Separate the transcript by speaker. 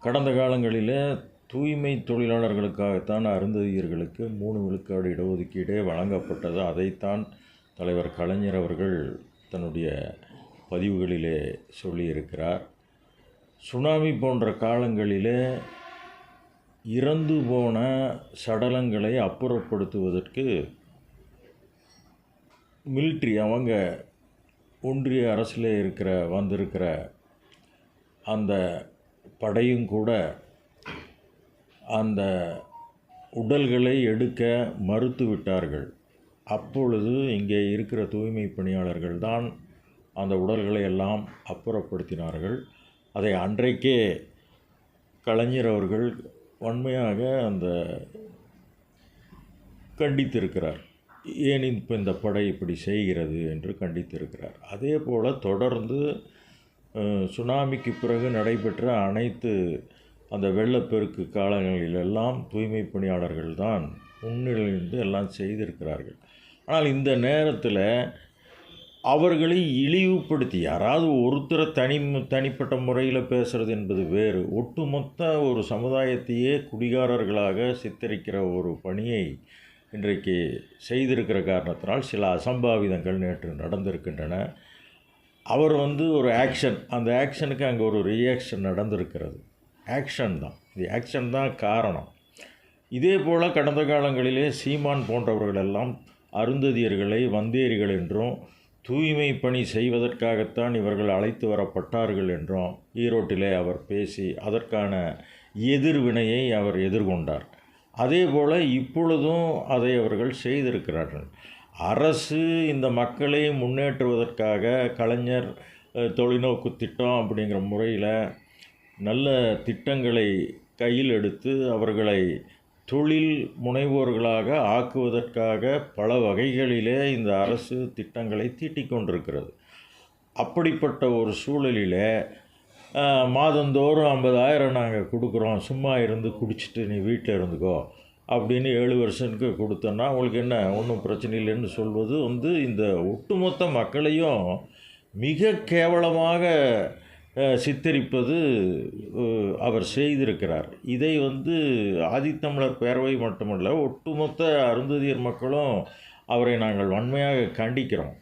Speaker 1: கடந்த காலங்களில் தூய்மை தொழிலாளர்களுக்காகத்தான் அருந்ததியர்களுக்கு மூணு விழுக்காடு இடஒதுக்கீடே வழங்கப்பட்டது. அதைத்தான் தலைவர் கலைஞர் அவர்கள் தன்னுடைய பதிவுகளிலே சொல்லியிருக்கிறார். சுனாமி போன்ற காலங்களிலே இறந்து போன சடலங்களை அப்புறப்படுத்துவதற்கு மிலிட்ரி அவங்க ஒன்றிய அரசில் இருக்கிற வந்திருக்கிற அந்த படையும் கூட அந்த உடல்களை எடுக்க மறுத்து விட்டார்கள். அப்பொழுது இங்கே இருக்கிற தூய்மை பணியாளர்கள் தான் அந்த உடல்களை எல்லாம் அப்புறப்படுத்தினார்கள். அதை அன்றைக்கே கலைஞர் அவர்கள் வன்மையாக அந்த கண்டித்திருக்கிறார். ஏன் இப்போ இந்த படை இப்படி செய்கிறது என்று கண்டித்திருக்கிறார். அதே போல் தொடர்ந்து சுனாமிக்கு பிறகு நடைபெற்ற அனைத்து அந்த வெள்ளப்பெருக்கு காலங்களிலெல்லாம் தூய்மை பணியாளர்கள் தான் முன்னிலைந்து எல்லாம் செய்திருக்கிறார்கள். ஆனால் இந்த நேரத்தில் அவர்களை இழிவுபடுத்தி யாராவது ஒருத்தரை தனி தனிப்பட்ட முறையில் பேசுகிறது என்பது வேறு. ஒட்டுமொத்த ஒரு சமுதாயத்தையே குடிகாரர்களாக சித்தரிக்கிற ஒரு பணியை இன்றைக்கு செய்திருக்கிற காரணத்தினால் சில அசம்பாவிதங்கள் நேற்று நடந்திருக்கின்றன. அவர் வந்து ஒரு ஆக்ஷன் அந்த ஆக்ஷனுக்கு அங்கே ஒரு ரியாக்ஷன் நடந்திருக்கிறது. ஆக்ஷன் தான். இது ஆக்ஷன் தான் காரணம். இதே போல் கடந்த காலங்களிலே சீமான் போன்றவர்களெல்லாம் அருந்ததியர்களை வந்தேரிகள் என்றும் தூய்மை பணி செய்வதற்காகத்தான் இவர்கள் அழைத்து வரப்பட்டார்கள் என்றும் ஈரோட்டிலே அவர் பேசி அதற்கான எதிர்வினையை அவர் எதிர்கொண்டார். அதே போல் இப்பொழுதும் அதை அவர்கள் செய்திருக்கிறார்கள். அரசு இந்த மக்களை முன்னேற்றுவதற்காக கலைஞர் தொலைநோக்கு திட்டம் அப்படிங்கிற முறையில் நல்ல திட்டங்களை கையில் எடுத்து அவர்களை தொழில் முனைவோர்களாக ஆக்குவதற்காக பல வகைகளிலே இந்த அரசு திட்டங்களை தீட்டிக் கொண்டிருக்கிறது. அப்படிப்பட்ட ஒரு சூழலில் மாதந்தோறும் ஐம்பதாயிரம் நாங்கள் கொடுக்குறோம். சும்மா இருந்து குடிச்சிட்டு நீ வீட்டில் இருந்துக்கோ. அப்படின்னு ஏழு வருஷத்துக்கு கொடுத்தோன்னா உங்களுக்கு என்ன ஒன்றும் பிரச்சனை இல்லைன்னு சொல்வது வந்து இந்த ஒட்டுமொத்த மக்களையும் மிக கேவலமாக சித்தரிப்பது அவர் செய்திருக்கிறார். இதை வந்து ஆதித்தமிழர் பேரவை மட்டுமல்ல ஒட்டுமொத்த அருந்ததியர் மக்களும் அவரை நாங்கள் வன்மையாக கண்டிக்கிறோம்.